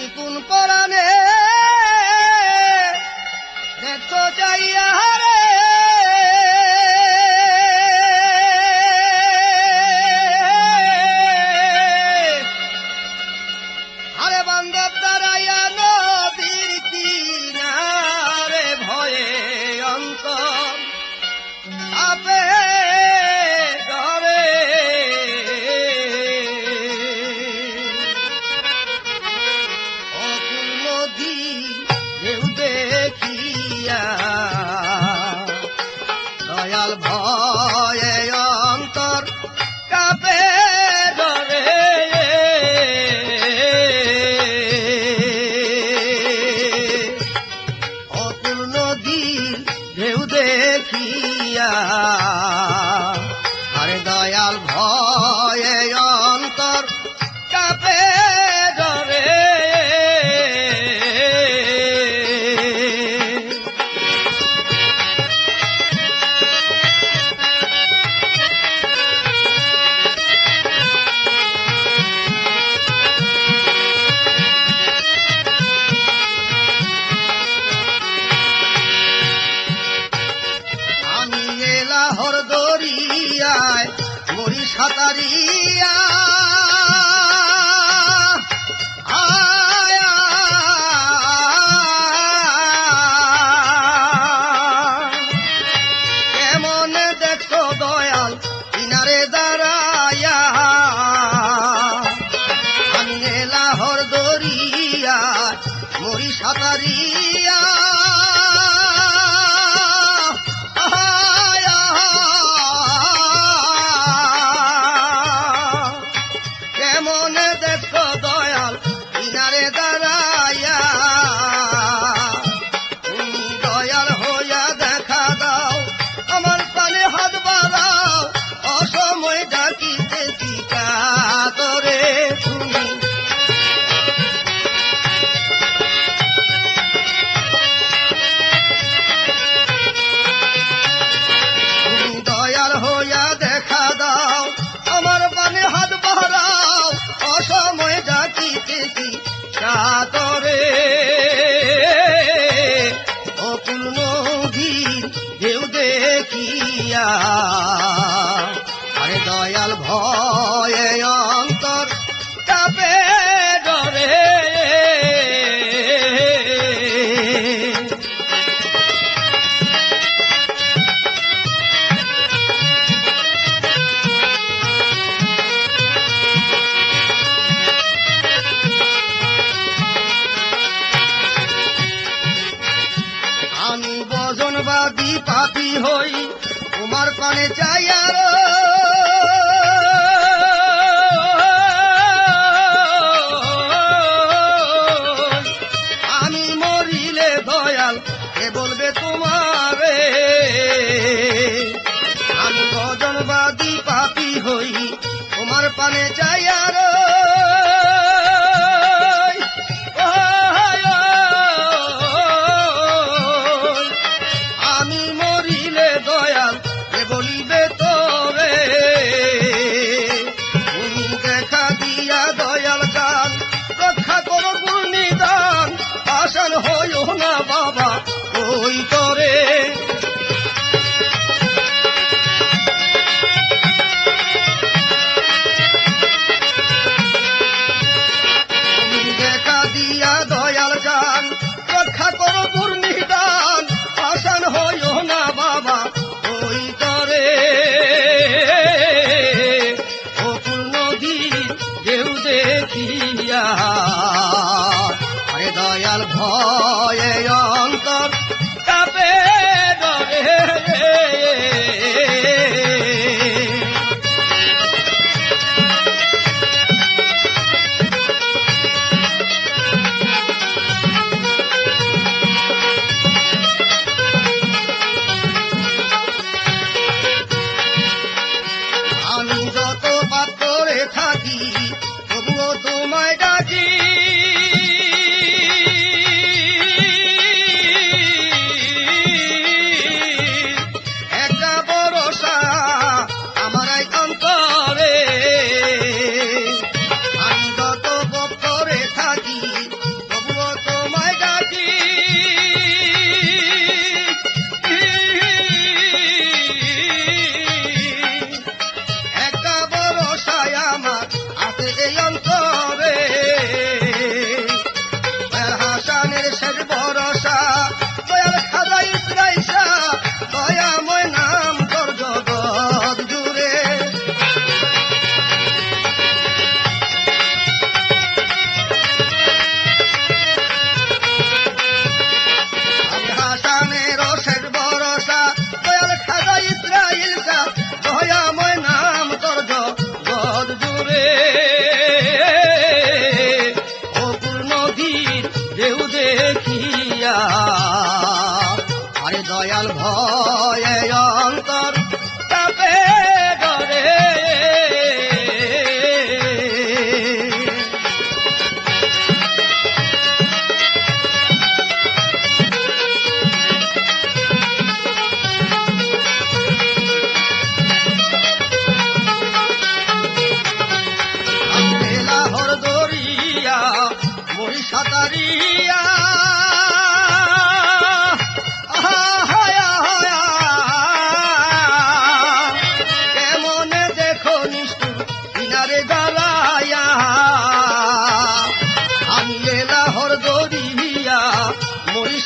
তুমি কোন পরাণে? দেখো চাইয়া हरिदया भ সাঁতারিয়া কেমন দেখো দয়াল কিনারে দ্বারা 呀。কোনে যাইয়া আমি মরিলে দয়াল, কে বলবে তোমার? আমি ভজনবাদী পাপি হই, তোমার পানে যাইয়া দয়াল ভয়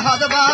好的吧。